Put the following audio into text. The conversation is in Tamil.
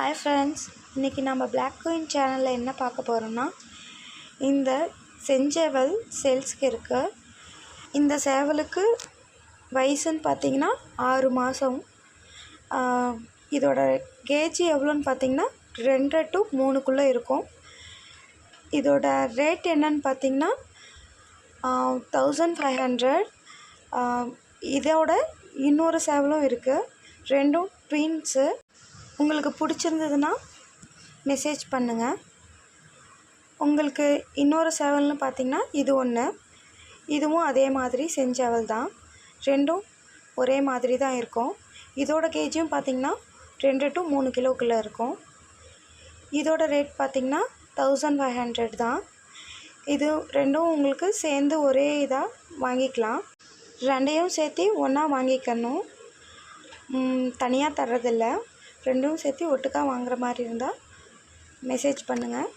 ஹாய் ஃப்ரெண்ட்ஸ் இன்றைக்கி நம்ம பிளாக் குயின் சேனலில் என்ன பார்க்க போகிறோம்னா இந்த செஞ்சேவல் சேல்ஸ்க்கு இருக்கு. இந்த சேவலுக்கு வயசுன்னு பார்த்தீங்கன்னா ஆறு மாதம் இதோட கேஜி எவ்வளோன்னு பார்த்தீங்கன்னா ரெண்டரை டு மூணுக்குள்ளே இருக்கும். இதோட ரேட் என்னன்னு பார்த்தீங்கன்னா தௌசண்ட் ஃபைவ் ஹண்ட்ரட் இதோட இன்னொரு சேவலும் இருக்குது ரெண்டும் ட்வீன்ஸு உங்களுக்கு பிடிச்சிருந்ததுன்னா மெசேஜ் பண்ணுங்கள் உங்களுக்கு இன்னொரு சேவல்னு பார்த்திங்கன்னா இது ஒன்று இதுவும் அதே மாதிரி செஞ்சவல் தான். ரெண்டும் ஒரே மாதிரி தான் இருக்கும். இதோட கேஜியும் பார்த்திங்கன்னா ரெண்டு டு மூணு கிலோக்குள்ளே இருக்கும். இதோட ரேட் பார்த்திங்கன்னா தௌசண்ட் ஃபைவ் ஹண்ட்ரட் தான். இது ரெண்டும் உங்களுக்கு சேர்ந்து ஒரே இதாக வாங்கிக்கலாம். ரெண்டையும் சேர்த்து ஒன்றா வாங்கிக்கணும். தனியாக தர்றதில்ல. ரெண்டும் சேர்த்து ஒட்டுக்கா வாங்குகிற மாதிரி இருந்தால் மெசேஜ் பண்ணுங்கள்